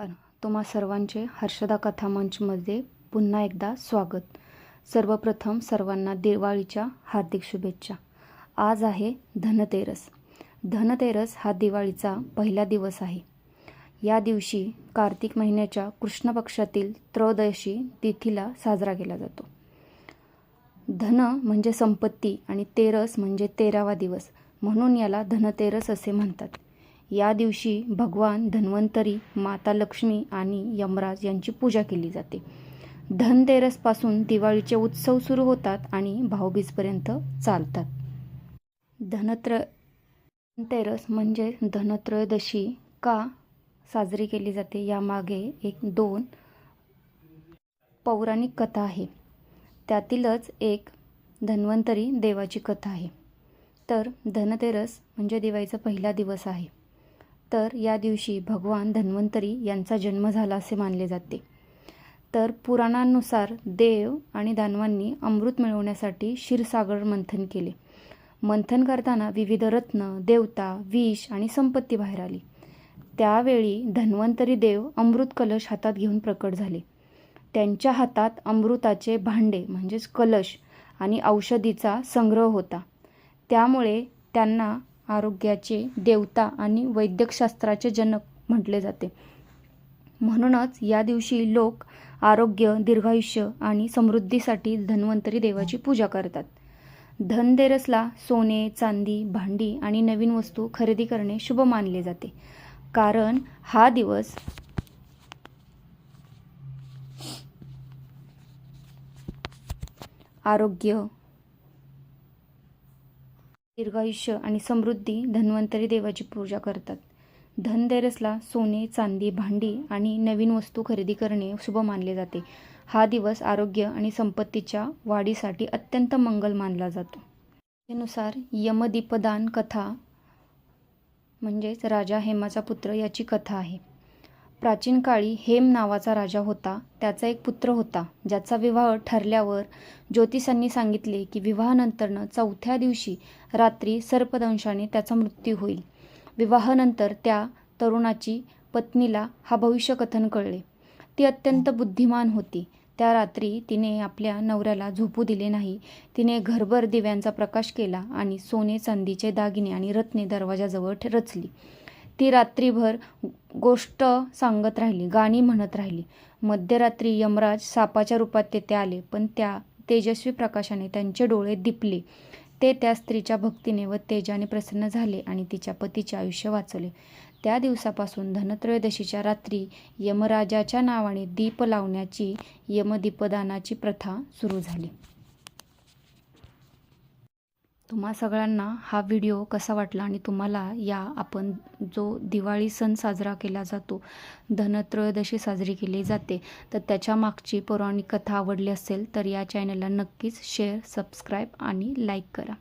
नमस्कार. तुम्हा सर्वांचे हर्षदा कथा मंचमध्ये पुन्हा एकदा स्वागत. सर्वप्रथम सर्वांना दिवाळीच्या हार्दिक शुभेच्छा. आज आहे धनतेरस. धनतेरस हा दिवाळीचा पहिला दिवस आहे. या दिवशी कार्तिक महिन्याच्या कृष्ण पक्षातील त्रयोदशी तिथीला साजरा केला जातो. धन म्हणजे संपत्ती आणि तेरस म्हणजे तेरावा दिवस. म्हणून याला धनतेरस असे म्हणतात. या दिवशी भगवान धन्वंतरी माता लक्ष्मी आणि यमराज यांची पूजा केली जाते. धनतेरसपासून दिवाळीचे उत्सव सुरू होतात आणि भाऊबीजपर्यंत चालतात. धनत्र धनतेरस म्हणजे धनत्रयोदशी का साजरी केली जाते यामागे एक दोन पौराणिक कथा आहे. त्यातीलच एक धन्वंतरी देवाची कथा आहे. तर धनतेरस म्हणजे दिवाळीचा पहिला दिवस आहे. तर या दिवशी भगवान धन्वंतरी यांचा जन्म झाला असे मानले जाते. तर पुराणांनुसार देव आणि दानवांनी अमृत मिळवण्यासाठी क्षीरसागर मंथन केले. मंथन करताना विविध रत्न देवता विष आणि संपत्ती बाहेर आली. त्यावेळी धन्वंतरी देव अमृत कलश हातात घेऊन प्रकट झाले. त्यांच्या हातात अमृताचे भांडे म्हणजेच कलश आणि औषधीचा संग्रह होता. त्यामुळे त्यांना आरोग्याचे देवता आणि वैद्यकशास्त्राचे जनक म्हटले जाते. म्हणूनच या दिवशी लोक आरोग्य दीर्घायुष्य आणि समृद्धीसाठी धन्वंतरी देवाची पूजा करतात. धनतेरसला सोने चांदी भांडी आणि नवीन वस्तू खरेदी करणे शुभ मानले जाते. कारण हा दिवस आरोग्य दीर्घायुष्य आणि समृद्धी धन्वंतरी देवाची पूजा करतात. धनतेरसला सोने चांदी भांडी आणि नवीन वस्तू खरेदी करणे शुभ मानले जाते. हा दिवस आरोग्य आणि संपत्तीच्या वाढीसाठी अत्यंत मंगल मानला जातो. त्यानुसार यमदीपदान कथा म्हणजेच राजा हेमाचा पुत्र याची कथा आहे. प्राचीन काळी हेम नावाचा राजा होता. त्याचा एक पुत्र होता ज्याचा विवाह ठरल्यावर ज्योतिषांनी सांगितले की विवाहानंतरनं चौथ्या दिवशी रात्री सर्पदंशाने त्याचा मृत्यू होईल. विवाहानंतर त्या तरुणाची पत्नीला हा भविष्यकथन कळले. ती अत्यंत बुद्धिमान होती. त्या रात्री तिने आपल्या नवऱ्याला झोपू दिले नाही. तिने घरभर दिव्यांचा प्रकाश केला आणि सोने चांदीचे दागिने आणि रत्ने दरवाजाजवळ ठ- रचली. ती रात्रीभर गोष्ट सांगत राहिली गाणी म्हणत राहिली. मध्यरात्री यमराज सापाच्या रूपात तेथे आले पण त्या तेजस्वी प्रकाशाने त्यांचे डोळे दिपले. ते त्या स्त्रीच्या भक्तीने व तेजाने प्रसन्न झाले आणि तिच्या पतीचे आयुष्य वाचवले त्या दिवसापासून धनत्रयोदशीच्या रात्री यमराजाच्या नावाने दीप लावण्याची यमदीपदानाची प्रथा सुरू झाली. तुम्हा सगळ्यांना हा व्हिडिओ कसा वाटला आणि तुम्हाला या आपण जो दिवाळी सण साजरा केला जातो धनत्रयोदशी साजरी केली जाते तर त्याच्या मागची पौराणिक कथा आवडली असेल तर या चॅनलला नक्कीच शेअर सबस्क्राईब आणि लाईक करा.